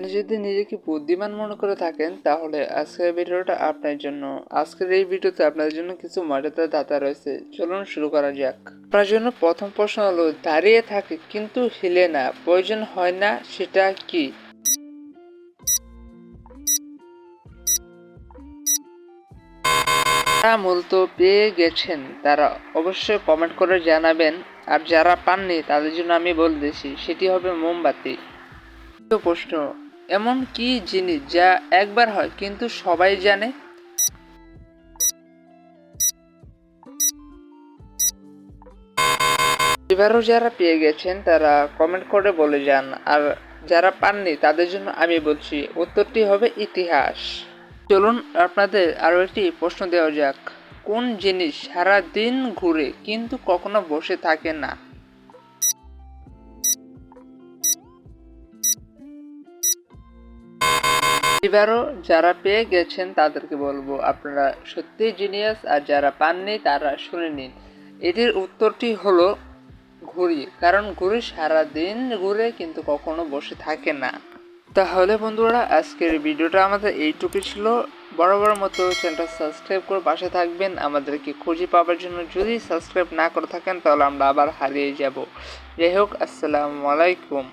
আপনি যদি নিজেকে বুদ্ধিমান মনে করে থাকেন, তাহলে আজকের ভিডিওটা আপনার জন্য। আজকের এই ভিডিওতে আপনাদের জন্য কিছু মজাদার দাতা রয়েছে। চলুন শুরু করা যাক। আপনার জন্য প্রথম প্রশ্ন হলো, দাঁড়িয়ে থাকে কিন্তু হিলে না, প্রয়োজন হয় না সেটা কি? যারা মূলত পেয়ে গেছেন, তারা অবশ্যই কমেন্ট করে জানাবেন। আর যারা পাননি, তাদের জন্য আমি বলে দিচ্ছি, সেটি হবে মোমবাতি। প্রশ্ন এমন কি জিনিস যা একবার হয়, কিন্তু সবাই জানে? এবারও যারা পেয়ে গেছেন, তারা কমেন্ট করে বলে যান। আর যারা পাননি, তাদের জন্য আমি বলছি, উত্তরটি হবে ইতিহাস। চলুন, আপনাদের আরও একটি প্রশ্ন দেওয়া যাক। কোন জিনিস সারা দিন ঘুরে, কিন্তু কখনো বসে থাকে না? এবারও যারা পেয়ে গেছেন তাদেরকে বলব, আপনারা সত্যিই জিনিয়াস আর যারা পাননি তারা শুনে নিন। এটির উত্তরটি হলো ঘুড়ি, কারণ ঘুড়ি সারা দিন ঘুরে কিন্তু কখনো বসে থাকে না। তাহলে বন্ধুরা, আজকের ভিডিওটা আমাদের এইটুকু ছিল। বড় মতো চ্যানেলটা সাবস্ক্রাইব করে পাশে থাকবেন। আমাদেরকে খুঁজে পাওয়ার জন্য যদি সাবস্ক্রাইব না করে থাকেন, তাহলে আমরা আবার হারিয়ে যাব। যাই হোক, আসসালামু আলাইকুম।